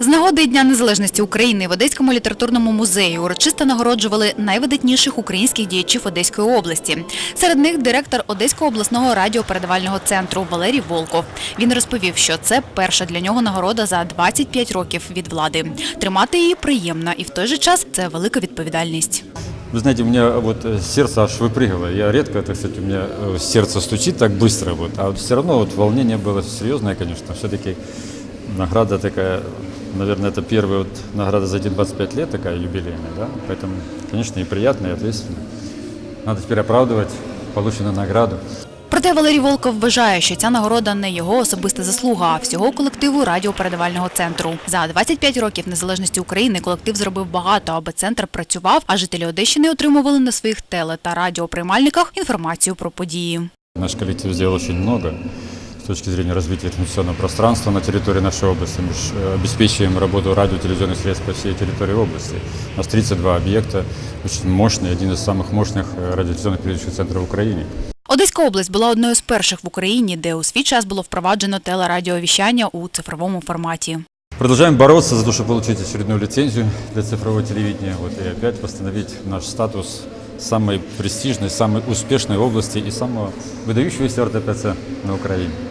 З нагоди Дня Незалежності України в Одеському літературному музеї урочисто нагороджували найвидатніших українських діячів Одеської області. Серед них директор Одеського обласного радіопередавального центру Валерій Волков. Він розповів, що це перша для нього нагорода за 25 років від влади. Тримати її приємно і в той же час це велика відповідальність. Вы знаете, у меня вот э, сердце аж выпрыгивало. Я редко, так сказать, у меня э, сердце стучит так быстро. Вот. А вот все равно вот волнение было серьезное, конечно. Все-таки награда такая, наверное, это первая вот награда за эти 25 лет, такая юбилейная, да? Поэтому, конечно, и приятно, и ответственно. Надо теперь оправдывать полученную награду. Проте Валерій Волков вважає, що ця нагорода не його особиста заслуга, а всього колективу радіопередавального центру. За 25 років незалежності України колектив зробив багато, аби центр працював, а жителі Одещини отримували на своїх теле та радіоприймальниках інформацію про події. Наш коллектив сделал очень много с точки зрения развития информационного пространства на территории нашей области. Мы ж, э, обеспечиваем работу радио и телевизионных средств по всей территории области. У нас 32 объекта, очень мощный, один из самых мощных э, радиотелевизионных передачных центров в Украине. Одеська область була одною з перших в Україні, де у свій час було впроваджено телерадіовіщання у цифровому форматі. Продолжаем бороться за то, чтобы получить очередную лицензию для цифрового телевидения вот, и опять восстановить наш статус самой престижной, самой успешной области и самого выдающегося РТПЦ на Украине.